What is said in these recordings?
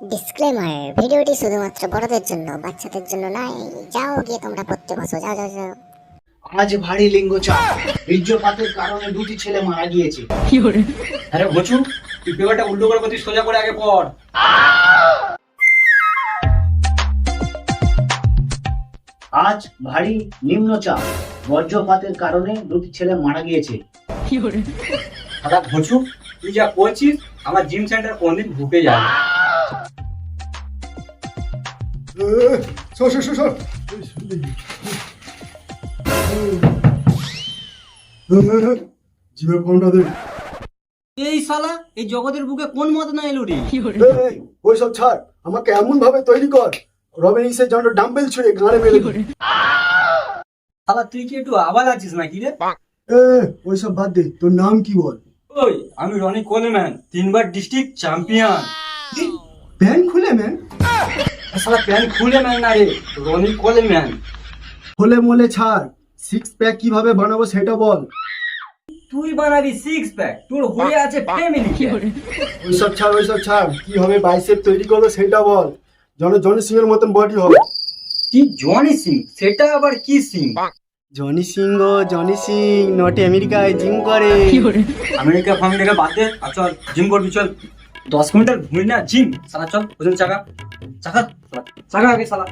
Disclaimer ভিডিওটি শুধুমাত্র বড়দের জন্য বাচ্চাদের জন্য নয় যাও গিয়ে তোমরা পড়তে বসো যাও যাও যাও। আজ ভারী লিঙ্গ চাপ। বীর্যপাতের কারণে দুটি ছেলে মারা গিয়েছে। আরে বচু তুই পেপারটা উল্টো করে তুই সোজা করে আগে পড়। আজ ভারী নিম্নচাপ বজ্রপাতের কারণে দুটি ছেলে মারা গিয়েছে। দাদা বচু তুই যা করছিস আমার জিম সেন্টার কোনদিন ঢুকে যাবে সর সর সর সর জিমের ফোনটা দে এই শালা এই জগতের বুকে কোন মত না এলো রে এই, ওইসব ছাড়। আমাকে এমন ভাবে তৈরি কর। রবিন ইসের জন্য ডাম্বেল ছুঁড়ে গাড়ে দিই। শালা তুই কি একটু আবার আছিস নাকি রে? এ ওইসব বাদ দে। তোর নাম কি বল? ওই আমি রনি কোলেম্যান তিনবার ডিস্ট্রিক্ট চ্যাম্পিয়ন। প্যান্ট খুলে ম্যান? প্যান খুলে ম্যান না রে রনি কোলেম্যান হলে মলে ছাড় সিক্স প্যাক কীভাবে বানাবো সেটা বল। তুই বানাবি সিক্স প্যাক তোর হয়ে আছে ফ্যামিলি ওইসব ছাড় ওইসব ছাড় কীভাবে বাইসেপ তৈরি করব সেটা বল। জন জনি সিং এর মতন বডি হবে। কি জনি সিং? সেটা আবার কি সিং? জনি সিং ও জনি সিং নট আমেরিকায় জিম করে। আমেরিকা ফামেরিকা বাদ চল জিম করবি চল। দশ মিনিটের ঘুরি না জিম। সালা চল ওজন চাকা। চাকা চাকা আগে সালা।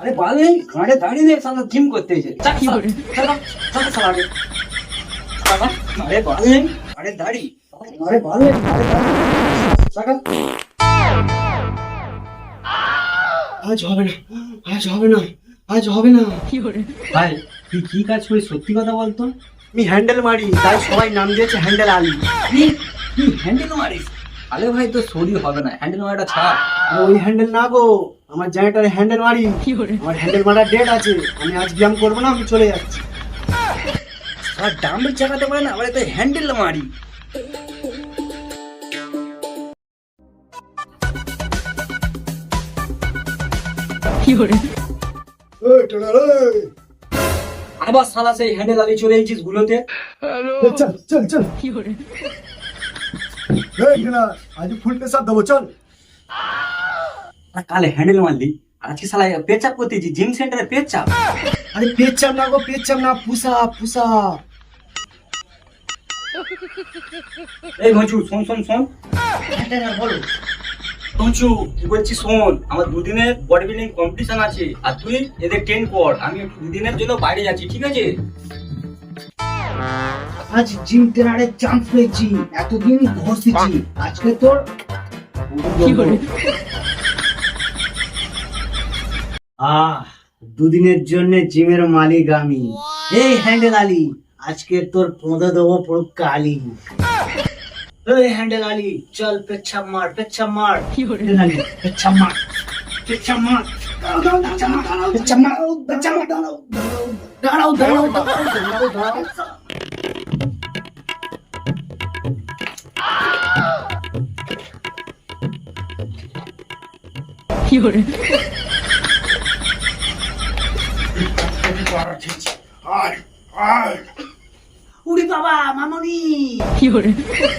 আরে বালে ঘাড়ে দাঁড়িয়ে নে সালা জিম করতে এসে। চাকা চাকা চাকা সালা আগে। চাকা আরে বালে আরে দাঁড়ি আরে বালে আরে দাঁড়ি চাকা। আজ হবে না আজ হবে না আজ হবে না। ভাই তুই কি কাজ করিস? সত্যি কথা বলতো? আমি হ্যান্ডেল মারি তাই সবাই নাম দিয়েছে হ্যান্ডেল আলী। কি তুই হ্যান্ডেল মারিস? আরে ভাই তো শরীর হবে না হ্যান্ডেল মারাটা ছাড়। ওই হ্যান্ডেল না গো আমার জেনারেটারে হ্যান্ডেল মারি। আমার হ্যান্ডেল মারার ডেট আছে আমি আজ ব্যায়াম করব না আমি চলে যাচ্ছি। আর ডাম্বেল চাকাতে পারে না আবার তো হ্যান্ডেল মারি। এই টেনা রে। আবার সালা সেই হ্যান্ডেল আলি চলে এসেছিস গুলোতে। চল চল চল। আজ ফুল প্রেসার দেবো চল। আর কালে হ্যান্ডেল মারলি। আর আজকে সালা পেচাপ করতেছি জিম সেন্টারে পেচাপ আরে পেচ্ছাম না গো পেচ্ছাম না পুষা পুষা এই ঘঞ্চু শোন শোন শোন। বলো। বলছি শোন আমার দুদিনের বডি বিল্ডিং কম্পিটিশন আছে আর তুই এদের ট্রেন কর আমি দুদিনের জন্য বাইরে যাচ্ছি ঠিক আছে? আজ জিম ট্রেনারের চান্স পেয়েছি এতদিন ঘষেছি আজকে তোর আহ দুদিনের জন্য জিমের মালিক আমি। এই হ্যান্ডেল আলী আজকে তোর পোঁদে দেবো পুরো কালি এই হ্যান্ডেল আলী চল পেচ্ছাপ মার পেচ্ছাপ মার হ্যান্ডেল আলী পেচ্ছাপ মার পেচ্ছাপ মার পেচ্ছাপ মার পেচ্ছাপ মার পেচ্ছাপ মার দাঁড়াও দাঁড়াও দাঁড়াও দাঁড়াও দাঁড়াও উড়ি বাবা মামনি।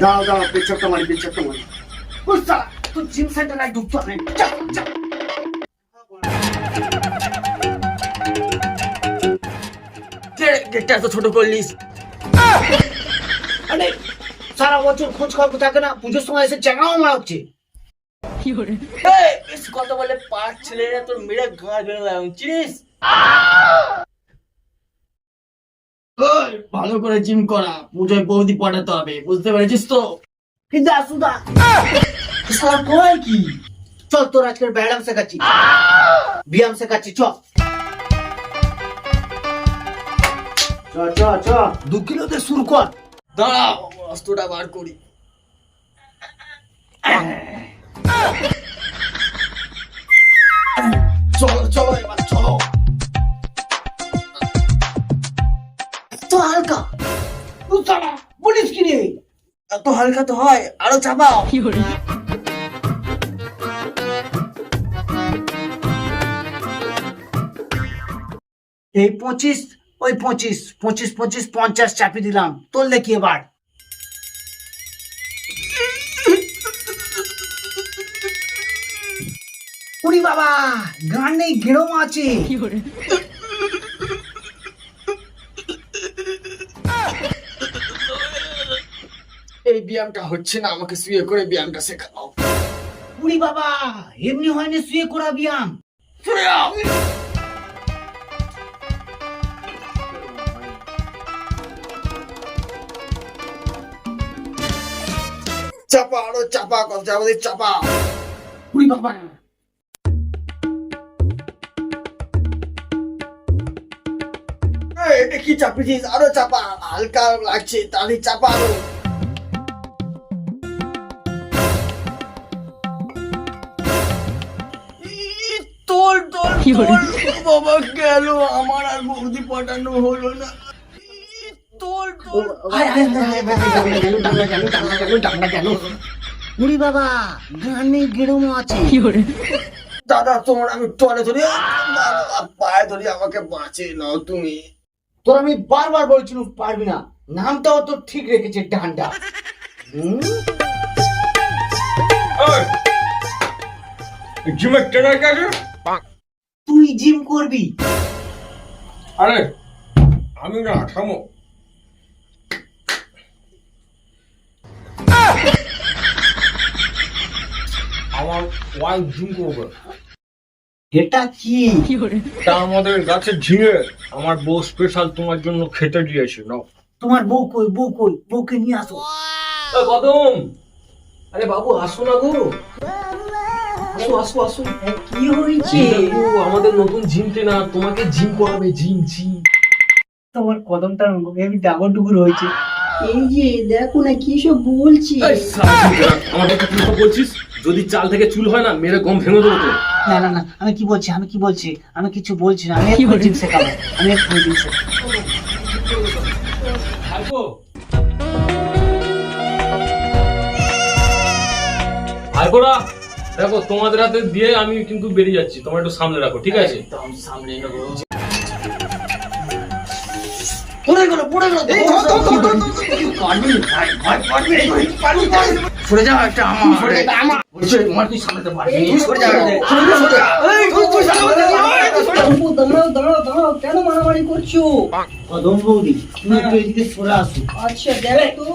দাও দাও পেচ্ছাপটা মারি পেচ্ছাপটা মারি। বুঝতা তুই জিম সেন্টারে ঢুকতে হবে। চল চল গেটটা এত ছোট করলিস? আরে সারা বছর খোঁজ খবর থাকে না পুজোর সময় এসে চাঙাও মারা হচ্ছে কথা বলে পাঁচ ছেলেরা তোর মেরে গা ফেলে দেয় চিনিস ভালো করে জিম করা পুজোয় বৌদি পটাতে হবে বুঝতে পেরেছিস তো? কিন্তু আসুদা সারা কয় কি? চল তোর আজকের ব্যায়াম শেখাচ্ছি। ব্যায়াম শেখাচ্ছি চ। চ চ চ। দু কিলোতে শুরু কর। দাঁড়াও অস্ত্রটা বার করি। চলো চলো এবার চলো। যত হালকা তো হয় আরও চাপাও। এই পঁচিশ ওই পঁচিশ পঁচিশ পঁচিশ পঞ্চাশ চাপি দিলাম। তোর দেখি এবার। উনি বাবা গান নেই গেরোমা আছে। ব্যায়ামটা হচ্ছে না আমাকে শুয়ে করে ব্যায়ামটা শেখাও। উড়ি বাবা এমনি হয়নি শুয়ে করা ব্যায়াম চাপা আরও চাপা চাপা দিয়ে চাপা। উড়ি বাবা। এটা কি চাপিয়েছিস আরও চাপা হালকা লাগছে তাহলে চাপা আরও। বাবা গেল আমার আর বৌদি পাঠানো হলো না। উড়ি বাবা গান নেই আছে। দাদা তোমার আমি টলে ধরি পায়ে ধরি আমাকে বাঁচে নাও তুমি। তোর আমি বারবার বলছিলাম পারবি না। নামটাও তো ঠিক রেখেছে ডান্ডা। হুম? তুই জিম করবি। আরে আমি না থামো। আমার ওয়াইফ জিম করবে। এটা কি? তা আমাদের গাছের ঝিঙে। আমার বউ স্পেশাল তোমার জন্য খেতে দিয়েছে নাও। তোমার বউ কই? বউ কই? বউকে নিয়ে আসো। কদম আরে বাবু আসো না গো। আসো আসো আসো। কি হয়েছে? আমাদের নতুন জিম ট্রেনার তোমাকে জিম করাবে জিম জিম। তোমার কদমটা আমি ডাবর ডুবুর হয়েছে। এই যে দেখো না কি সব বলছি। বলছিস? যদি চাল থেকে চুল হয় না মেরে গম ভেঙে দেবো তো না না না আমি কি বলছি আমি কি বলছি? আমি কিছু বলছি না আমি জিম শেখাবো আমি জিম শেখাবো। দেখো তোমাদের হাতে দিয়ে আমি কিন্তু বেরিয়ে যাচ্ছি তোমরা একটু সামনে রাখো ঠিক আছে পড়ে গেল পড়ে গেল সরে যাও একটা আমার সরে আমার বলছে আমার তুই সামলাতে পারবি সরে যাও বাবু, দাঁড়াও দাঁড়াও দাঁড়াও কেন মারামারি করছ কদম বৌদি তুমি একটু এদিকে সরে আসো আচ্ছা দেখো তো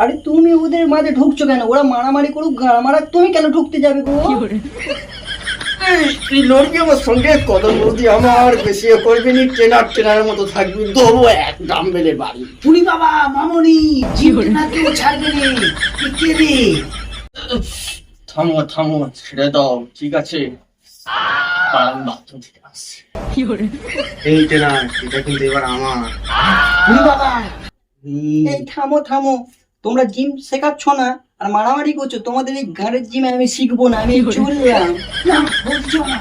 আরে তুমি ওদের মাঝে ঢুকছো কেন? ওরা মারামারি করুক মারা তুমি কেন ঢুকতে যাবে গো? তুই লড়বি আমার সঙ্গে? কদম বৌদি আমার বেশি করবি নি ট্রেনার ট্রেনারের মতো থাকবি দেবো এক ডাম্বেলের বাড়ি। পুরি বাবা মামনি না কেউ ছাড়বে তুই কে রে থামো থামো ছেড়ে দাও ঠিক আছে? আমি বাথরুম থেকে আসছি। এই ট্রেনার এটা কিন্তু এবার আমার। বাবা এই থামো থামো। তোমরা জিম শেখাচ্ছ না আর মারামারি করছ তোমাদের এই গাড়ির জিমে আমি শিখব না আমি চললাম না বলছো না